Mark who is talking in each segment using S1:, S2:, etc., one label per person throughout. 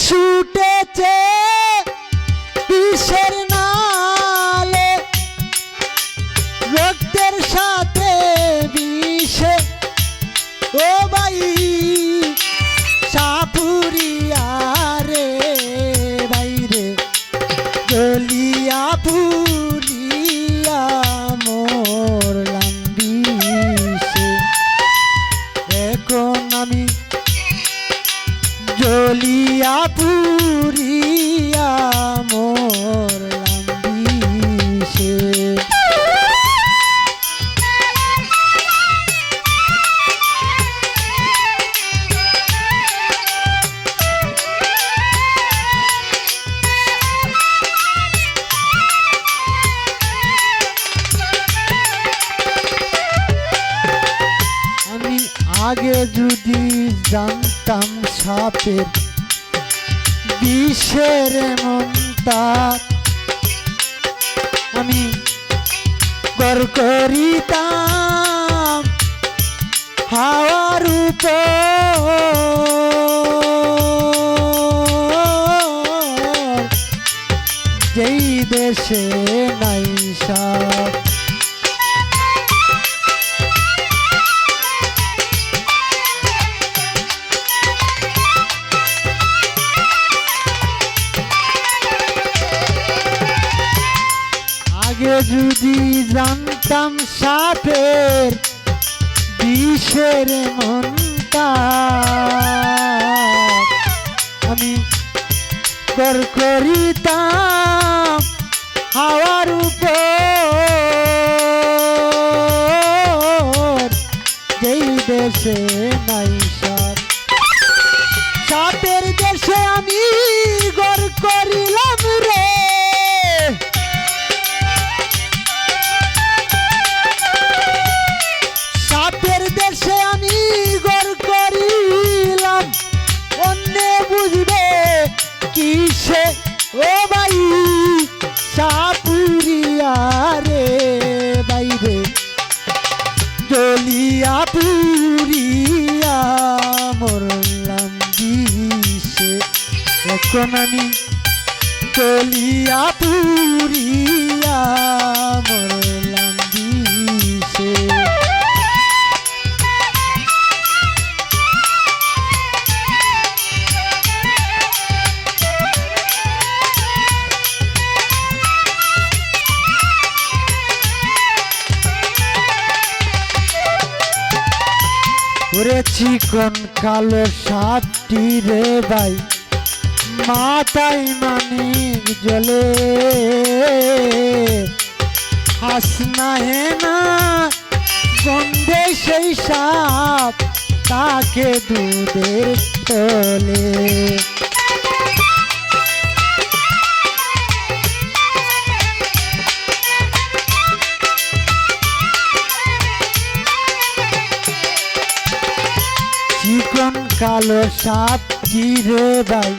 S1: বিষুটেছে বিষের জ্বলিয়া পুরিয়া আগে যদি জানতাম সাপের বিষের মনটা আমি গর করিতাম হাওয়ার উপর। যেই দেশে নাই সাপ জানতাম সাপের বিষের মনটা। আমি কর করিতাম হাওয়ার উপর। আমি চলিয়া পুরিয়া মরলাম দিশে। ওরে চিকন কালো সাপটি রে ভাই মাথায় মানিক জলে। হাসনা হে না, গন্ধে সেই সাপ তাকে দুধের তোলে। চিকন কালো সাপ রে ভাই?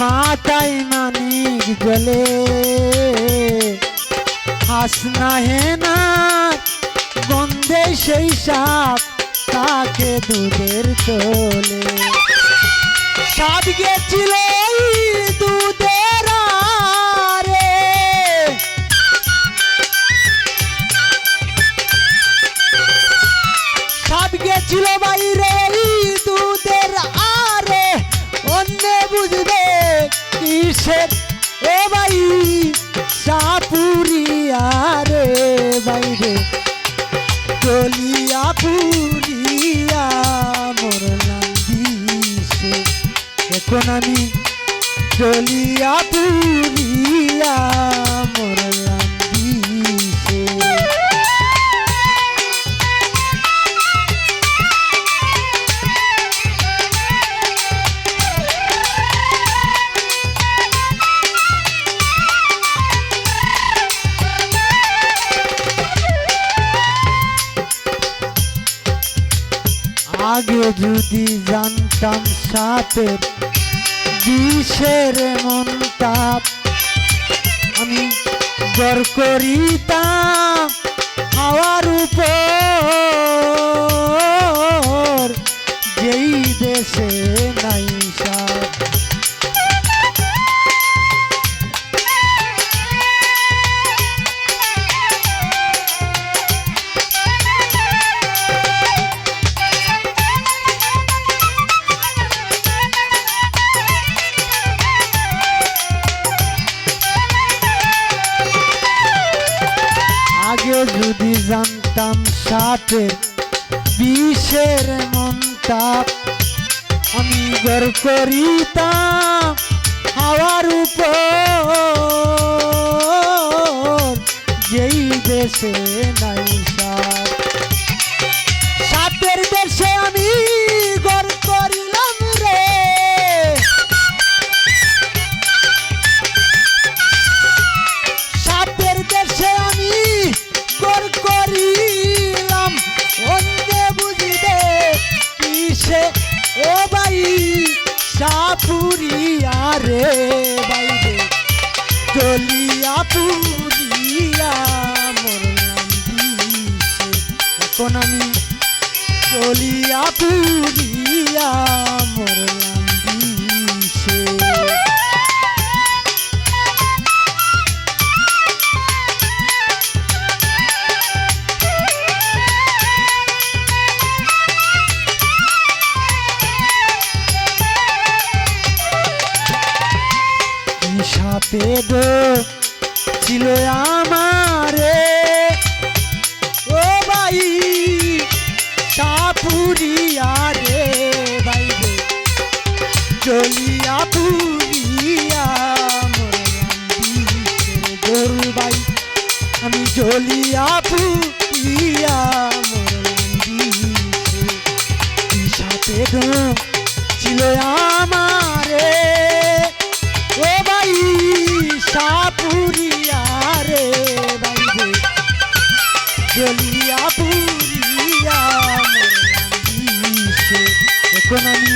S1: মাথায় মানিক জলে। হাসনা হে না গন্ধে সেই সাপ তাকে দুধের চলে সাপ গেছিল এখন আমি চলিয়া পুরিয়া মরলাম দিশে আগে যদি জানতাম সাপের মন তাপ আমি জর করিতাম হাওয়ার উপর যদি জানতাম সাপের বিষের মন্তাপ আমি গর করিতাম হাওয়ার উপর। যেই দেশে নাই সাপুরিয়া রে বাইরে চলিয়া পুরিয়া মরলাম দিশে। এখন আমি চলিয়া পুরিয়া মরলাম সাপে গো, ছিল আমারে। ও ভাই, সাপুরিয়া রে ভাই রে। চলিয়া পুরিয়া ভাই। আমি জলিয়া পুরিয়া এখন আমি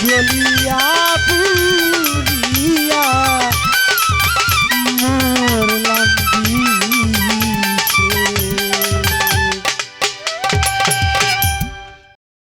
S1: জলিয়া পুরিয়া